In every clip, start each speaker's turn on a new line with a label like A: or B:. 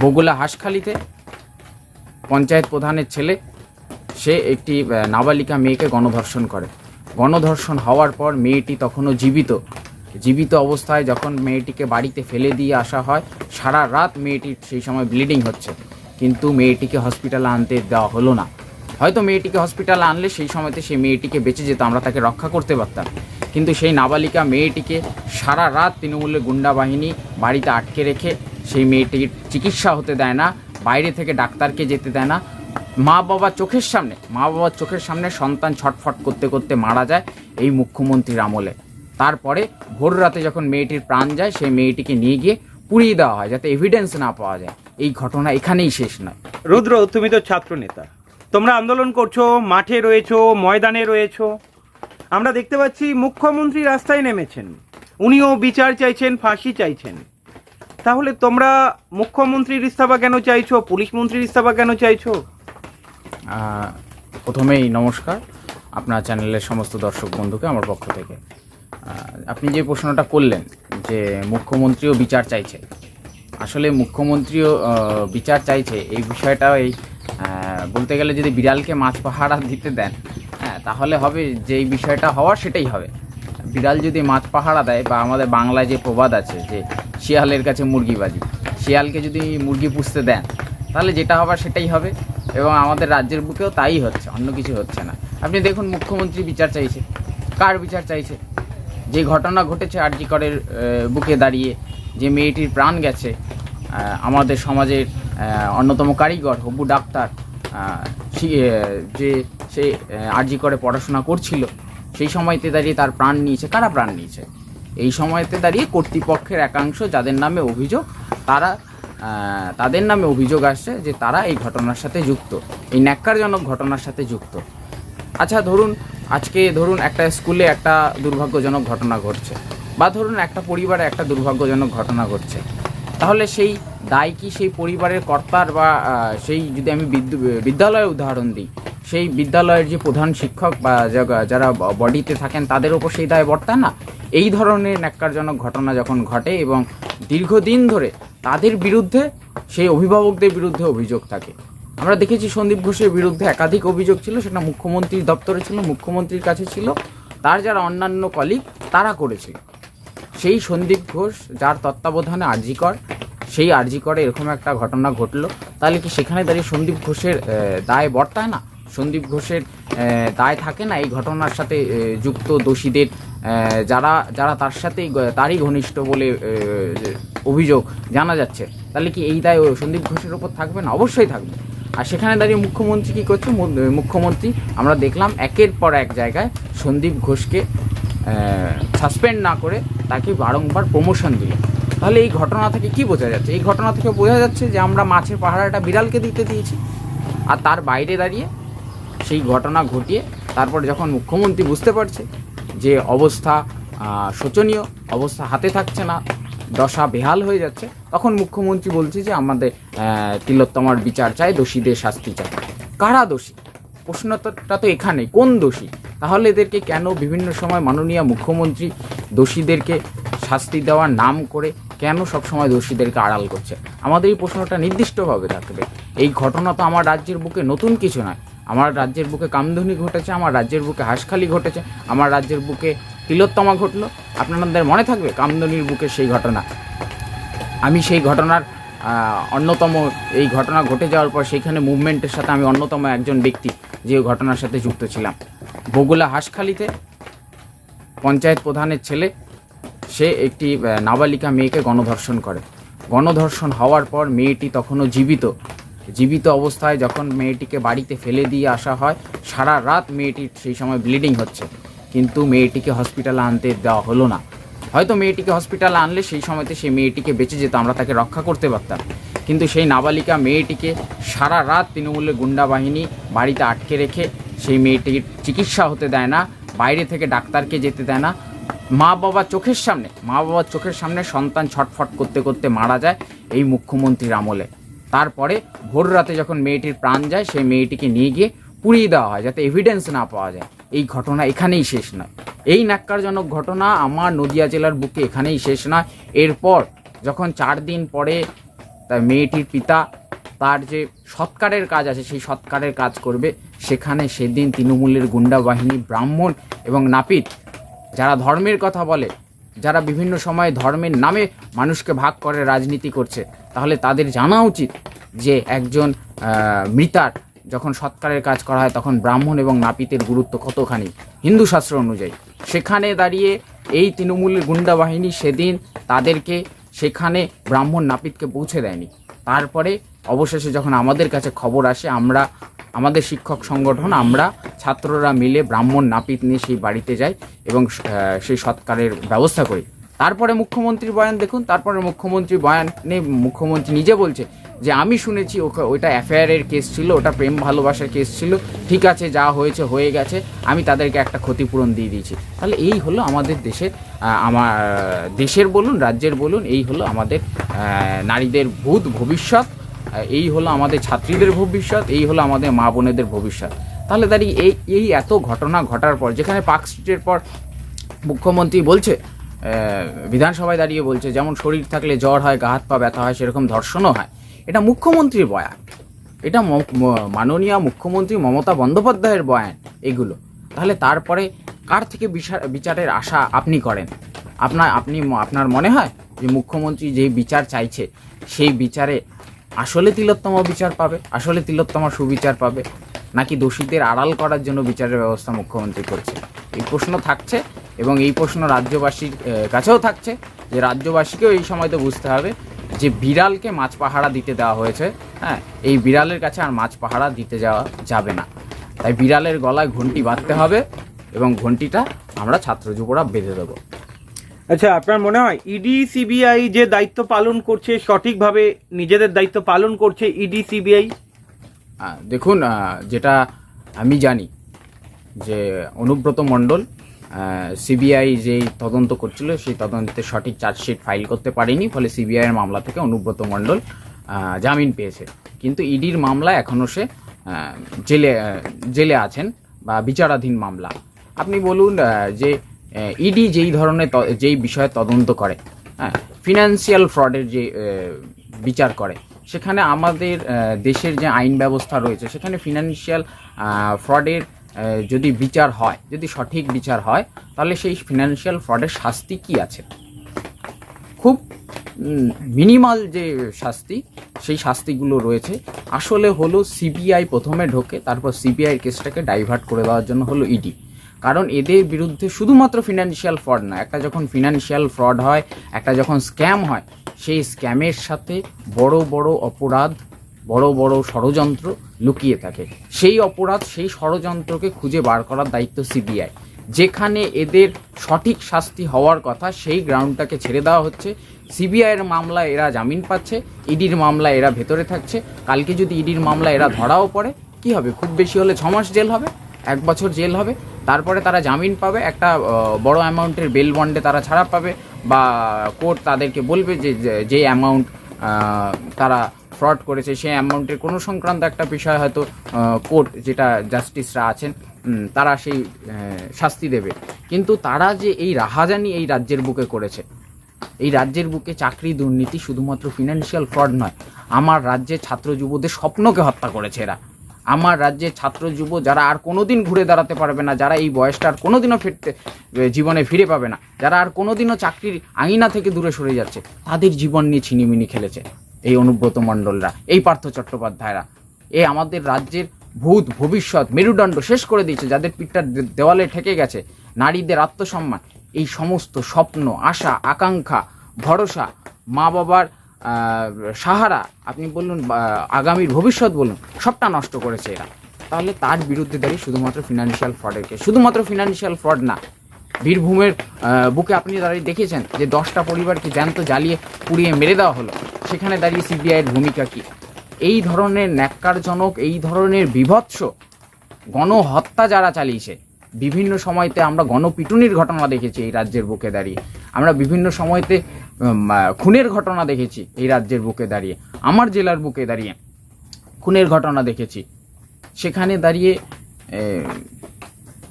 A: বগুলা হাঁসখালিতে পঞ্চায়েত প্রধানের ছেলে, সে একটি নাবালিকা মেয়েকে গণধর্ষণ করে। গণধর্ষণ হওয়ার পর মেয়েটি তখনও জীবিত। জীবিত অবস্থায় যখন মেয়েটিকে বাড়িতে ফেলে দিয়ে আসা হয়, সারা রাত মেয়েটির সেই সময় ব্লিডিং হচ্ছে। কিন্তু মেয়েটিকে হসপিটালে আনতে দেওয়া হলো না। হয়তো মেয়েটিকে হসপিটালে আনলে সেই সময়তে সেই মেয়েটিকে বেঁচে যেত, আমরা তাকে রক্ষা করতে পারতাম। কিন্তু সেই নাবালিকা মেয়েটিকে সারা রাত তৃণমূলের গুন্ডা বাহিনী বাড়িতে আটকে রেখে সেই মেয়েটির চিকিৎসা হতে দেয় না, বাইরে থেকে ডাক্তারকে যেতে দেয় না। মা বাবার চোখের সামনে, মা বাবার চোখের সামনে সন্তান ছটফট করতে করতে মারা যায় এই মুখ্যমন্ত্রীর আমলে। তারপরে ভোর রাতে যখন মেয়েটির প্রাণ যায়, সেই মেয়েটিকে নিয়ে গিয়ে পুড়িয়ে দেওয়া হয় যাতে এভিডেন্স না পাওয়া যায়। এই ঘটনা এখানেই শেষ নয়।
B: রুদ্র, তুমি তো ছাত্র নেতা। তোমরা আন্দোলন করছ, মাঠে রয়েছো, ময়দানে রয়েছো। আমরা দেখতে পাচ্ছি মুখ্যমন্ত্রী রাস্তায় নেমেছেন। উনিও বিচার চাইছেন, ফাঁসি চাইছেন। তাহলে তোমরা মুখ্যমন্ত্রীর ইস্তফা কেন চাইছো? পুলিশ মন্ত্রীর ইস্তফা কেন চাইছো?
A: প্রথমেই নমস্কার আপনার চ্যানেলের সমস্ত দর্শক বন্ধুকে আমার পক্ষ থেকে। আপনি যে প্রশ্নটা করলেন যে মুখ্যমন্ত্রীও বিচার চাইছে, আসলে মুখ্যমন্ত্রীও বিচার চাইছে এই বিষয়টা এই বলতে গেলে যদি বিড়ালকে মাছ পাহারা দিতে দেন হ্যাঁ তাহলে হবে যেই বিষয়টা হওয়ার সেটাই হবে। বিড়াল যদি মাছ পাহারা দেয় বা আমাদের বাংলায় যে প্রবাদ আছে যে শিয়ালের কাছে মুরগিবাজি শিয়ালকে যদি মুরগি পুষতে দেন, তাহলে যেটা হবার সেটাই হবে এবং আমাদের রাজ্যের বুকেও তাই হচ্ছে, অন্য কিছু হচ্ছে না। আপনি দেখুন, মুখ্যমন্ত্রী বিচার চাইছে। কার বিচার চাইছে? যে ঘটনা ঘটেছে আরজি করের বুকে দাঁড়িয়ে, যে মেয়েটির প্রাণ গেছে আমাদের সমাজের অন্যতম কারিগর, হবু ডাক্তার যে সে আরজি করে পড়াশোনা করছিল, সেই সময়তে দাঁড়িয়ে তার প্রাণ নিয়েছে। কারা প্রাণ নিয়েছে? এই সময়তে দাঁড়িয়ে কর্তৃপক্ষের একাংশ যাদের নামে অভিযোগ, তারা তাদের নামে অভিযোগ আসছে যে তারা এই ঘটনার সাথে যুক্ত। এই ন্যাক্কারজনক ঘটনার সাথে যুক্ত। আচ্ছা ধরুন, আজকে ধরুন একটা স্কুলে একটা দুর্ভাগ্যজনক ঘটনা ঘটছে বা ধরুন একটা পরিবারে একটা দুর্ভাগ্যজনক ঘটনা ঘটছে। তাহলে সেই দায় কি সেই পরিবারের কর্তার বা সেই যদি আমি বিদ্যু- বিদ্যালয়ের উদাহরণ দিই সেই বিদ্যালয়ের যে প্রধান শিক্ষক বা যারা বডিতে থাকেন, তাদের ওপর সেই দায় বর্তায় না? এই ধরনের ন্যাক্কারজনক ঘটনা যখন ঘটে এবং দীর্ঘদিন ধরে তাদের বিরুদ্ধে, সেই অভিভাবকদের বিরুদ্ধে অভিযোগ থাকে। আমরা দেখেছি সন্দীপ ঘোষের বিরুদ্ধে একাধিক অভিযোগ ছিল, সেটা মুখ্যমন্ত্রীর দপ্তরে ছিল, মুখ্যমন্ত্রীর কাছে ছিল। তার যারা অন্যান্য কলিগ তারা করেছিল সেই সন্দীপ ঘোষ, যার তত্ত্বাবধানে আরজিকর, সেই আরজিকরে এরকম একটা ঘটনা ঘটলো। তাহলে কি সেখানে দাঁড়িয়ে সন্দীপ ঘোষের দায় বর্তায় না? সন্দীপ ঘোষের দায় থাকে না এই ঘটনার সাথে যুক্ত দোষীদের যারা যারা তার সাথে তারই ঘনিষ্ঠ বলে অভিযোগ জানা যাচ্ছে। তাহলে কি এই দায় সন্দীপ ঘোষের ওপর থাকবে না? অবশ্যই থাকবে। আর সেখানে দাঁড়িয়ে মুখ্যমন্ত্রী কী করছে? মুখ্যমন্ত্রী, আমরা দেখলাম একের পর এক জায়গায় সন্দীপ ঘোষকে সাসপেন্ড না করে তাকে বারংবার প্রমোশন দিল। তাহলে এই ঘটনা থেকে কি বোঝা যাচ্ছে? এই ঘটনা থেকে বোঝা যাচ্ছে যে আমরা মাছের পাহারাটা বিড়ালকে দিতে দিয়েছি। আর তার বাইরে দাঁড়িয়ে সেই ঘটনা ঘটিয়ে তারপর যখন মুখ্যমন্ত্রী বুঝতে পারছে যে অবস্থা শোচনীয়, অবস্থা হাতে থাকছে না, দশা বেহাল হয়ে যাচ্ছে, তখন মুখ্যমন্ত্রী বলছে যে আমাদের তিলোত্তমার বিচার চাই, দোষীদের শাস্তি চাই। কারা দোষী? প্রশ্নটা তো এখানে, কোন দোষী? তাহলে এদেরকে কেন বিভিন্ন সময় মাননীয় মুখ্যমন্ত্রী দোষীদেরকে শাস্তি দেওয়ার নাম করে কেন সবসময় দোষীদেরকে আড়াল করছে? আমাদের এই প্রশ্নটা নির্দিষ্টভাবে থাকবে। এই ঘটনা তো আমার রাজ্যের বুকে নতুন কিছু নয়। আমার রাজ্যের বুকে কামধুনি ঘটেছে, আমার রাজ্যের বুকে হাঁসখালি ঘটেছে, আমার রাজ্যের বুকে তিলোত্তমা ঘটলো। আপনাদের মনে থাকবে কামদুনির বুকে সেই ঘটনা? আমি সেই ঘটনার অন্যতম, এই ঘটনা ঘটে যাওয়ার পর সেইখানে মুভমেন্টের সাথে আমি অন্যতম একজন ব্যক্তি যে ঘটনার সাথে যুক্ত ছিলাম। বগুলা হাঁসখালিতে পঞ্চায়েত প্রধানের ছেলে, সে একটি নাবালিকা মেয়েকে গণধর্ষণ করে। গণধর্ষণ হওয়ার পর মেয়েটি তখনও জীবিত। জীবিত অবস্থায় যখন মেয়েটিকে বাড়িতে ফেলে দিয়ে আসা হয়, সারা রাত মেয়েটির সেই সময় ব্লিডিং হচ্ছে। কিন্তু মেয়েটিকে হসপিটালে আনতে দেওয়া হলো না। হয়তো মেয়েটিকে হসপিটালে আনলে সেই সময়তে সেই মেয়েটিকে বেঁচে যেত, আমরা তাকে রক্ষা করতে পারতাম। কিন্তু সেই নাবালিকা মেয়েটিকে সারা রাত তৃণমূলের গুন্ডা বাহিনী বাড়িতে আটকে রেখে সেই মেয়েটির চিকিৎসা হতে দেয় না, বাইরে থেকে ডাক্তারকে যেতে দেয় না। মা বাবার চোখের সামনে মা বাবার চোখের সামনে সন্তান ছটফট করতে করতে মারা যায় এই মুখ্যমন্ত্রীর আমলে। তারপরে ভোর রাতে যখন মেয়েটির প্রাণ যায়, সেই মেয়েটিকে নিয়ে গিয়ে পুড়িয়ে দেওয়া হয় যাতে এভিডেন্স না পাওয়া যায়। এই ঘটনা এখানেই শেষ নয়। এই ন্যাক্কারজনক ঘটনা আমার নদিয়া জেলার বুকে এখানেই শেষ নয়। এরপর যখন চার দিন পরে তার মেয়েটির পিতা তার যে সৎকারের কাজ আছে, সেই সৎকারের কাজ করবে, সেখানে সেদিন তৃণমূলের গুন্ডা বাহিনী, ব্রাহ্মণ এবং নাপিত, যারা ধর্মের কথা বলে, যারা বিভিন্ন সময় ধর্মের নামে মানুষকে ভাগ করে, রাজনীতি করছে তাহলে তাদের জানা উচিত যে একজন মৃতার যখন সৎকারের কাজ করা হয় তখন ব্রাহ্মণ এবং নাপিতের গুরুত্ব কতখানি? হিন্দু শাস্ত্র অনুযায়ী। সেখানে দাঁড়িয়ে এই তৃণমূলের গুন্ডা বাহিনী সেদিন তাদেরকে, সেখানে ব্রাহ্মণ নাপিতকে পৌঁছে দেয়নি। তারপরে অবশেষে যখন আমাদের কাছে খবর আসে, আমরা, আমাদের শিক্ষক সংগঠন, আমরা ছাত্ররা মিলে ব্রাহ্মণ নাপিত নিয়ে সেই বাড়িতে যাই এবং সেই সৎকারের ব্যবস্থা করি। তারপরে মুখ্যমন্ত্রীর বয়ান দেখুন, তারপরে মুখ্যমন্ত্রী বয়ানে মুখ্যমন্ত্রী নিজে বলছে যে, আমি শুনেছি ওটা অ্যাফেয়ারের কেস ছিল, ওটা প্রেম ভালোবাসার কেস ছিল, ঠিক আছে, যা হয়েছে, হয়ে গেছে, আমি তাদেরকে একটা ক্ষতিপূরণ দিয়ে দিয়েছি। তাহলে এই হলো আমাদের দেশের আমার, দেশের বলুন, রাজ্যের বলুন, এই হলো আমাদের নারীদের ভূত ভবিষ্যৎ এই হলো আমাদের ছাত্রীদের ভবিষ্যৎ, এই হলো আমাদের মা বোনেদের ভবিষ্যৎ। তাহলে দাঁড়িয়ে এই এই এত ঘটনা ঘটার পর, যেখানে পার্ক স্ট্রিটের পর মুখ্যমন্ত্রী বলছে বিধানসভায় দাঁড়িয়ে বলছে, যেমন শরীর থাকলে জ্বর হয়, গা হাত পা ব্যথা হয়, সেরকম ধর্ষণও হয়। এটা মুখ্যমন্ত্রীর বয়ান। এটা মাননীয় মুখ্যমন্ত্রী মমতা বন্দ্যোপাধ্যায়ের বয়ান এগুলো। তাহলে তারপরে কার থেকে বিচার, বিচারের আশা আপনি করেন? আপনার, আপনি আপনার মনে হয় যে মুখ্যমন্ত্রী যেই বিচার চাইছে, সেই বিচারে আসলে তিলোত্তমা বিচার পাবে, আসলে তিলোত্তমা সুবিচার পাবে, নাকি দোষীদের আড়াল করার জন্য বিচারের ব্যবস্থা মুখ্যমন্ত্রী করছে এই প্রশ্ন থাকছে। এবং এই প্রশ্ন রাজ্যবাসীর কাছেও থাকছে যে রাজ্যবাসীকেও এই সময় তো বুঝতে হবে যে বিড়ালকে মাছ পাহারা দিতে দেওয়া হয়েছে হ্যাঁ? এই বিড়ালের কাছে আর মাছ পাহারা দিতে যাওয়া যাবে না। তাই বিড়ালের গলায় ঘন্টি বাঁধতে হবে এবং ঘন্টিটা আমরা ছাত্র যুবরা বেঁধে দেবো।
B: আচ্ছা আপনার মনে হয় ইডি সিবিআই যে দায়িত্ব পালন করছে সঠিকভাবে নিজেদের দায়িত্ব পালন করছে ইডি সিবিআই?
A: দেখুন যেটা আমি জানি যে অনুব্রত মণ্ডল সিবিআই যেই তদন্ত করছিল, সেই তদন্তে সঠিক চার্জশিট ফাইল করতে পারেনি, ফলে সিবিআইয়ের মামলা থেকে অনুব্রত মণ্ডল জামিন পেয়েছে। কিন্তু ইডির মামলা এখনও সে জেলে জেলে আছেন, বা বিচারাধীন মামলা। আপনি বলুন যে ইডি যেই ধরনের যেই বিষয়ে তদন্ত করে হ্যাঁ ফিনান্সিয়াল ফ্রডের যে বিচার করে, সেখানে আমাদের দেশের যে আইন ব্যবস্থা রয়েছে, সেখানে ফিনান্সিয়াল ফ্রডের যদি বিচার হয়, যদি সঠিক বিচার হয়, তাহলে সেই ফিনান্সিয়াল ফ্রডের শাস্তি কি আছে? খুব মিনিমাল যে শাস্তি, সেই শাস্তিগুলো রয়েছে। আসলে হলো সিবিআই প্রথমে ঢোকে, তারপর সিবিআই কেসটাকে ডাইভার্ট করে দেওয়ার জন্য হলো ইডি কারণ এদের বিরুদ্ধে শুধুমাত্র ফিনান্সিয়াল ফ্রড না, একটা যখন ফিনান্সিয়াল ফ্রড হয়, একটা যখন স্ক্যাম হয়, সেই স্ক্যামের সাথে বড় বড় অপরাধ বড় বড় ষড়যন্ত্র লুকিয়ে থাকে। সেই অপরাধ সেই ষড়যন্ত্রকে খুঁজে বার করার দায়িত্ব সিবিআই। যেখানে এদের সঠিক শাস্তি হওয়ার কথা সেই গ্রাউন্ডটাকে ছেড়ে দেওয়া হচ্ছে। সিবিআইয়ের মামলায় এরা জামিন পাচ্ছে, ইডির মামলায় এরা ভেতরে থাকছে। কালকে যদি ইডির মামলায় এরা ধরাও পড়ে, কি হবে? খুব বেশি হলে ছমাস জেল হবে? এক বছর জেল হবে? তারপরে তারা জামিন পাবে, একটা বড় অ্যামাউন্টের বেল বন্ডে তারা ছাড়া পাবে বা কোর্ট তাদেরকে বলবে যে- যে অ্যামাউন্ট তারা ফ্রড করেছে সেই অ্যামাউন্টের কোনো সংক্রান্ত একটা বিষয় হয়তো কোর্ট যেটা জাস্টিসরা আছেন তারা সেই শাস্তি দেবে। কিন্তু তারা যে এই রাহাজানি এই রাজ্যের বুকে করেছে, এই রাজ্যের বুকে চাকরি দুর্নীতি শুধুমাত্র ফিনান্সিয়াল ফ্রড নয়, আমার রাজ্যের ছাত্র যুবদের স্বপ্নকে হত্যা করেছে এরা। আমার রাজ্যের ছাত্র যুব যারা আর কোনোদিন ঘুরে দাঁড়াতে পারবে না, যারা এই বয়সটা আর কোনোদিনও ফিরতে জীবনে ফিরে পাবে না, যারা আর কোনোদিনও চাকরির আঙিনা থেকে দূরে সরে যাচ্ছে, তাদের জীবন নিয়ে ছিনিমিনি খেলেছে। এই অনুব্রত মণ্ডলরা, এই পার্থ চট্টোপাধ্যায়রা। এ আমাদের রাজ্যের ভূত ভবিষ্যৎ মেরুদণ্ড শেষ করে দিয়েছে, যাদের পিঠটা দেওয়ালে ঠেকে গেছে। নারীদের আত্মসম্মান, এই সমস্ত স্বপ্ন, আশা, আকাঙ্ক্ষা, ভরসা মা বাবার সাহারা, আপনি বলুন আগামীর ভবিষ্যৎ বলুন, সবটা নষ্ট করেছে এরা। তাহলে তার বিরুদ্ধে দাঁড়িয়ে শুধুমাত্র ফিনান্সিয়াল ফ্রডের কেস। শুধুমাত্র ফিনান্সিয়াল ফ্রড না, বীরভূমের বুকে আপনি দাঁড়িয়ে দেখেছেন যে দশটা পরিবারকে জ্যান্ত জ্বালিয়ে পুড়িয়ে মেরে দেওয়া হলো। সেখানে দাঁড়িয়ে সিবিআইয়ের ভূমিকা কী? এই ধরনের ন্যাক্কারজনক, এই ধরনের বিভৎস গণহত্যা যারা চালিয়েছে, বিভিন্ন সময়তে আমরা গণপিটুনির ঘটনা দেখেছি এই রাজ্যের বুকে দাঁড়িয়ে। আমরা বিভিন্ন সময়তে খুনের ঘটনা দেখেছি এই রাজ্যের বুকে দাঁড়িয়ে। আমার জেলার বুকে দাঁড়িয়ে খুনের ঘটনা দেখেছি। সেখানে দাঁড়িয়ে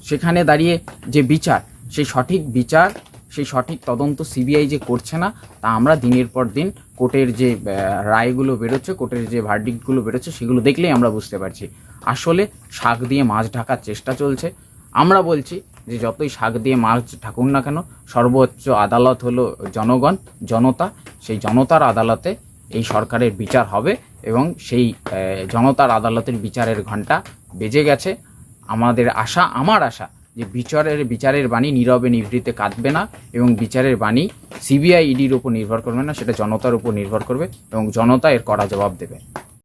A: সেখানে দাঁড়িয়ে যে বিচার, সেই সঠিক বিচার সেই সঠিক তদন্ত সিবিআই যে করছে না, তা আমরা দিনের পর দিন কোর্টের যে রায়গুলো বেরোচ্ছে, কোর্টের যে ভার্ডিক্টগুলো বেরোচ্ছে, সেগুলো দেখলেই আমরা বুঝতে পারছি। আসলে শাক দিয়ে মাছ ঢাকার চেষ্টা চলছে। আমরা বলছি যে যতই শাক দিয়ে মাছ ঢাকুন না কেন, সর্বোচ্চ আদালত হলো জনগণ, জনতা। সেই জনতার আদালতে এই সরকারের বিচার হবে এবং সেই জনতার আদালতের বিচারের ঘণ্টা বেজে গেছে। আমাদের আশা, আমার আশা যে বিচারের বিচারের বাণী নীরবে নিভৃতে কাঁদবে না এবং বিচারের বাণী সিবিআই ইডির উপর নির্ভর করবে না, সেটা জনতার উপর নির্ভর করবে এবং জনতা এর কড়া জবাব দেবে।